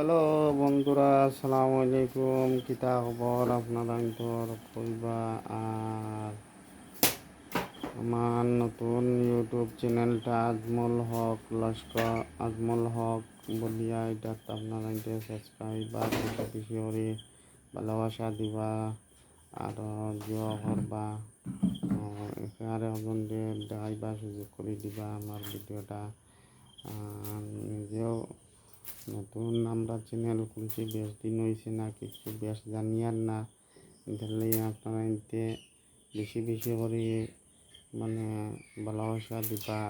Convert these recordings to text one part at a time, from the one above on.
Hello বন্ধুরা, আসসালামু আলাইকুম। কিতা খবর আপনারা তোর কইবা আর আমার নতুন ইউটিউব চ্যানেলটা আজমল হক, লস্কর আজমল হক বলিয়া এটা আপনারা সাবস্ক্রাইব আর বেশি করে ভালোবাসা দিবা আর জিও করবা। এখানে বন্ধু দেখাইবা সুযোগ করে দিবা আমার ভিডিওটা। আর নিজেও নতুন আমরা চ্যানেল খুলছি বেশ দিন হয়েছে না, কিছু বেশ জানি আর না। তাহলে আপনারা এতে বেশি বেশি করে মানে ভালোবাসা দিবা,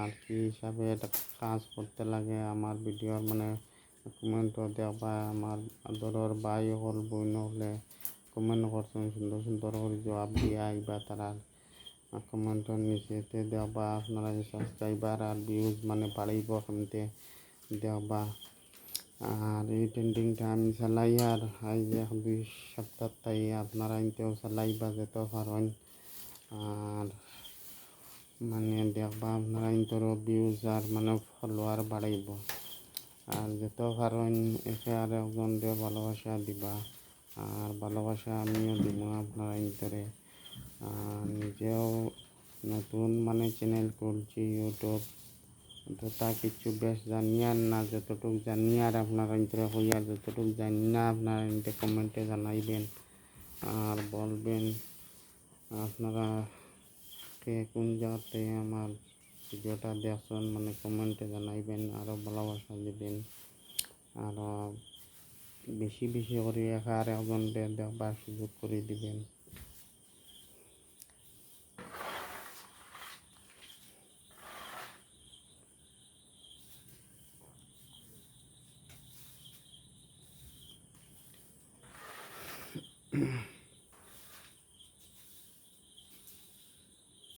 আর কি হিসাবে কাজ করতে লাগে, আমার ভিডিওর মানে কমেন্টও দেওয়া আমার আদরের ভাই হল বইন হলে কমেন্ট করছেন, সুন্দর সুন্দর করে জবাব দিয়ে আইবা তারা। কমেন্টের নিচেতে দেওয়া আপনারা সাবস্ক্রাইবার আর ভিউজ মানে বাড়াইব কেমতে দেওয়া আর এই পেন্টিংটা আমি চালাই আর এই যে দুই সপ্তাহ তাই আপনারা ইনতেও চালাই বা যেতে পারেন আর মানে দেখবা আপনারা ইন্তরও ভিউজ আর মানে ফলোয়ার বাড়াইব। আর যেতে পারেন একে আর একজন দিয়ে ভালোবাসা দিবা। আর ভালোবাসা আমিও দিব আপনারা ইন্তরে আর নিজেও নতুন মানে চ্যানেল খুলছি ইউটিউব তা কিছু বেশ জানি আর না, যতটুকু জানি আর আপনারা ইন্তরে হইয়া, যতটুকু জানি না আপনারা ইন্তে কমেন্টে জানাইবেন আর বলবেন, আপনারা কে কোন জায়গাতে আমার ভিডিওটা দেখছেন? মানে কমেন্টে জানাইবেন আরও ভালোবাসা দিবেন। আরও বেশি বেশি করে একা আর একজন দেখবার সুযোগ করে দিবেন। mm